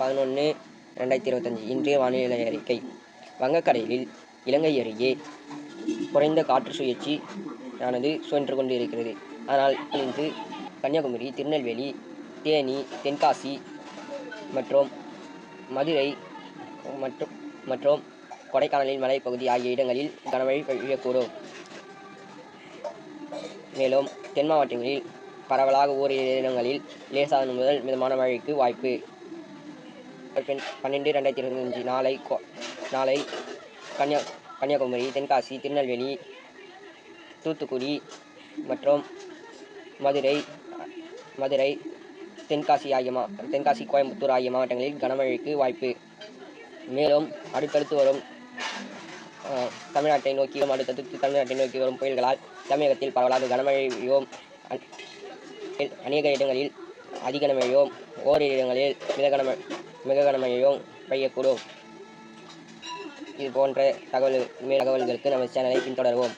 பதினொன்று ரெண்டாயிரத்தி இருபத்தஞ்சி இன்றைய வானிலை அறிக்கை. வங்கக்கடலில் இலங்கை அருகே குறைந்த காற்று சுழற்சி ஆனது சுழன்று கொண்டு இருக்கிறது அதனால் இன்று கன்னியாகுமரி திருநெல்வேலி தேனி தென்காசி மற்றும் மதுரை மற்றும் மற்றும் கொடைக்கானலின் மலைப்பகுதி ஆகிய இடங்களில் கனமழை பெய்யக்கூடும். மேலும் தென் மாவட்டங்களில் பரவலாக ஓரிரு இடங்களில் லேசானது முதல் மிதமான மழைக்கு வாய்ப்பு. பன்னெண்டு ரெண்டாயிரத்தி இருபத்தஞ்சி நாளை நாளை கன்னியா கன்னியாகுமரி தென்காசி திருநெல்வேலி தூத்துக்குடி மற்றும் மதுரை மதுரை தென்காசி ஆகிய மா தென்காசி கோயம்புத்தூர் ஆகிய மாவட்டங்களில் கனமழைக்கு வாய்ப்பு. மேலும் அடுத்தடுத்து வரும் தமிழ்நாட்டை நோக்கியும் அடுத்தடுத்து தமிழ்நாட்டை நோக்கி வரும் புயல்களால் தமிழகத்தில் பரவலாக கனமழையும் அநேக இடங்களில் அதிக கனமழையும் ஓரிரு இடங்களில் மித கனமழை மிக பெய்யக்கூடும். இது போன்ற தகவல் தகவல்களுக்கு நமது சேனலை பின்தொடர்வோம்.